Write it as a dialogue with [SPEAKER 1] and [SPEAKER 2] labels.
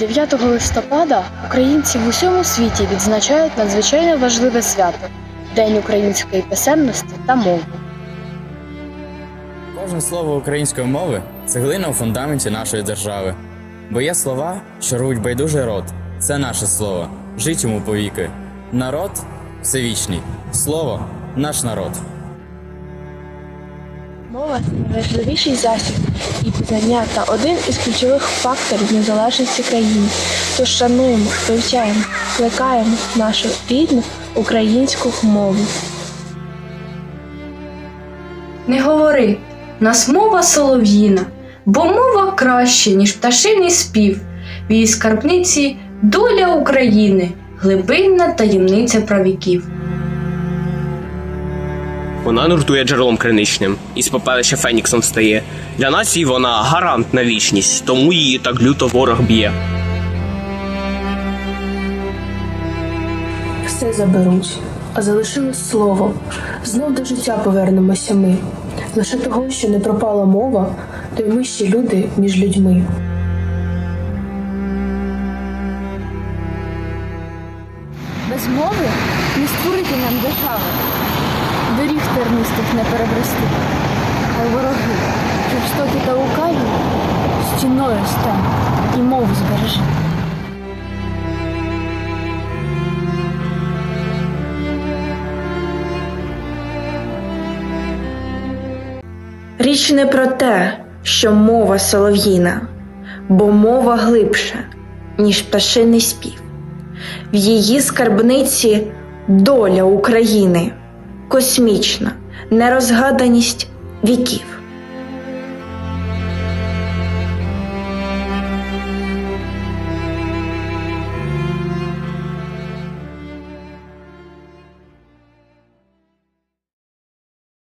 [SPEAKER 1] 9 листопада українці в усьому світі відзначають надзвичайно важливе свято День української писемності та мови.
[SPEAKER 2] Кожне слово української мови цеглина у фундаменті нашої держави. Бо є слова, що рвуть байдужий род. Це наше слово. Жить йому повіки. Народ всевічний. Слово наш народ.
[SPEAKER 3] Мова найважливіший засіб і пізнання та один із ключових факторів незалежності країни. Тож шануємо, вивчаємо, плекаємо нашу рідну українську мову.
[SPEAKER 4] Не говори, нас мова солов'їна, бо мова краще, ніж пташиний спів. В її скарбниці доля України, глибинна таємниця правіків.
[SPEAKER 5] Вона нуртує джерелом криничним, із попелища Феніксом встає. Для нації вона гарант на вічність, тому її так люто ворог б'є.
[SPEAKER 6] Все заберуть, а залишилось слово. Знов до життя повернемося ми. Лише того, що не пропала мова, то й ми ще люди між людьми.
[SPEAKER 1] Без мови не створити нам держави, доріг тернистих не перебрести, а вороги, жорстокі та лукаві, стіною стань і мову збережи.
[SPEAKER 7] Річ не про те, що мова солов'їна, бо мова глибша, ніж пташиний спів. В її скарбниці доля України, космічна, нерозгаданість віків.